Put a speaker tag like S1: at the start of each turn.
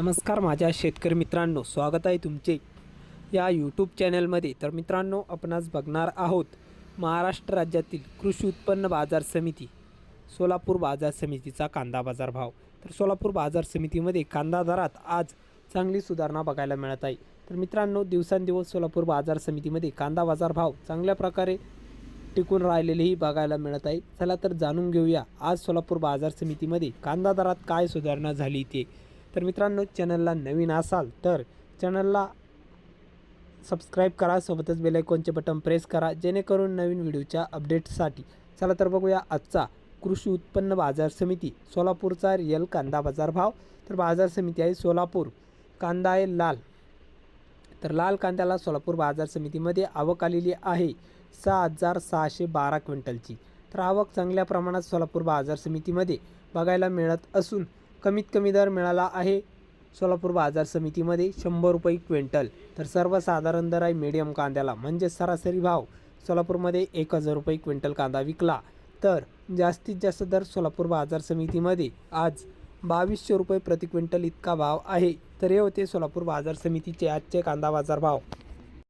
S1: नमस्कार माझ्या शेतकरी मित्रांनो स्वागत आहे तुमचे या यूट्यूब चॅनलमध्ये तर मित्रांनो आपण आज बघणार आहोत महाराष्ट्र राज्यातील कृषी उत्पन्न बाजार समिती सोलापूर बाजार समितीचा कांदा बाजार भाव. तर सोलापूर बाजार समितीमध्ये कांदा दरात आज चांगली सुधारणा बघायला मिळत आहे. तर मित्रांनो दिवसांदिवस सोलापूर बाजार समितीमध्ये कांदा बाजार भाव चांगल्या प्रकारे टिकून राहिलेलेही बघायला मिळत आहे. चला तर जाणून घेऊया आज सोलापूर बाजार समितीमध्ये कांदा दरात काय सुधारणा झाली ते तर मित्रांनो चॅनलला नवीन असाल तर चॅनलला सबस्क्राईब करा सोबतच बेलायकॉनचे बटन प्रेस करा जेणेकरून नवीन व्हिडिओच्या अपडेट्ससाठी. चला तर बघूया आजचा कृषी उत्पन्न बाजार समिती सोलापूरचा रिअल कांदा बाजार भाव. तर बाजार समिती आहे सोलापूर कांदा आहे लाल. तर लाल कांद्याला सोलापूर बाजार समितीमध्ये आवक आलेली आहे सहा हजार सहाशे बारा क्विंटलची. तर आवक चांगल्या प्रमाणात सोलापूर बाजार समितीमध्ये बघायला मिळत असून कमीत कमी दर मिळाला आहे. सोलापूर बाजार समितीमध्ये शंभर रुपये क्विंटल. तर सर्वसाधारण दर आहे मीडियम कांद्याला. म्हणजे सरासरी भाव सोलापूरमध्ये एक हजार रुपये क्विंटल कांदा विकला. तर जास्तीत जास्त दर सोलापूर बाजार समितीमध्ये आज बावीसशे रुपये प्रति क्विंटल इतका भाव आहे. तर हे होते सोलापूर बाजार समितीचे आजचे कांदा बाजार भाव.